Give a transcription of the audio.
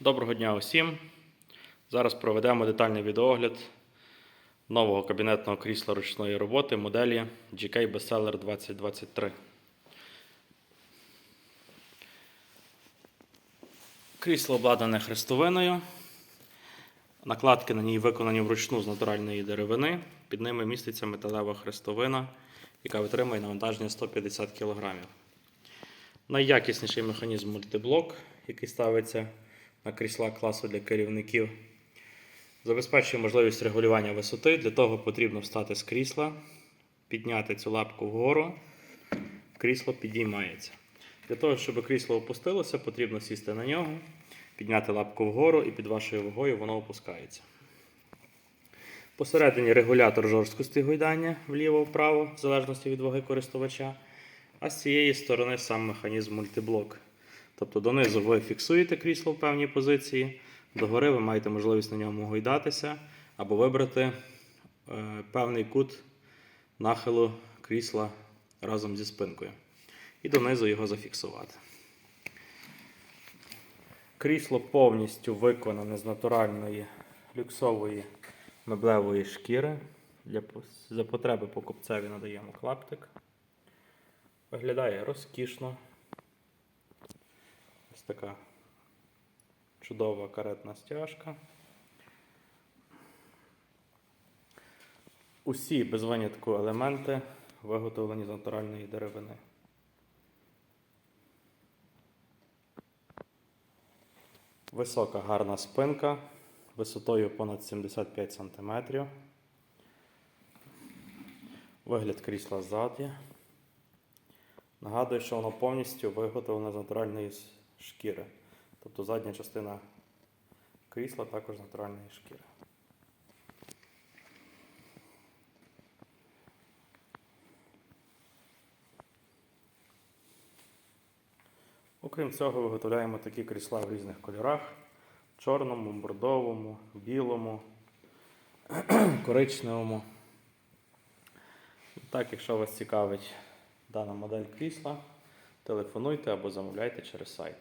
Доброго дня усім. Зараз проведемо детальний відеогляд нового кабінетного крісла ручної роботи моделі GK Bestseller 2023. Крісло обладнане хрестовиною. Накладки на ній виконані вручну з натуральної деревини. Під ними міститься металева хрестовина, яка витримує навантаження 150 кг. Найякісніший механізм мультиблок, який ставиться на крісла класу для керівників, забезпечує можливість регулювання висоти. Для того потрібно встати з крісла, підняти цю лапку вгору, крісло підіймається. Для того, щоб крісло опустилося, потрібно сісти на нього, підняти лапку вгору і під вашою вагою воно опускається. Посередині регулятор жорсткості гойдання вліво-вправо, в залежності від ваги користувача. А з цієї сторони сам механізм мультиблок. Тобто донизу ви фіксуєте крісло в певній позиції, догори ви маєте можливість на ньому гойдатися або вибрати е, певний кут нахилу крісла разом зі спинкою. І донизу його зафіксувати. Крісло повністю виконане з натуральної люксової меблевої шкіри. Для, за потреби покупцеві надаємо клаптик. Виглядає розкішно. Така чудова каретна стяжка. Усі без винятку елементи виготовлені з натуральної деревини. Висока гарна спинка висотою понад 75 см. Вигляд крісла ззаді. Нагадую, що воно повністю виготовлене з натуральної шкіри. Тобто задня частина крісла також з натуральної шкіри. Окрім цього, виготовляємо такі крісла в різних кольорах: чорному, бордовому, білому, коричневому. Так, якщо вас цікавить дана модель крісла, телефонуйте або замовляйте через сайт.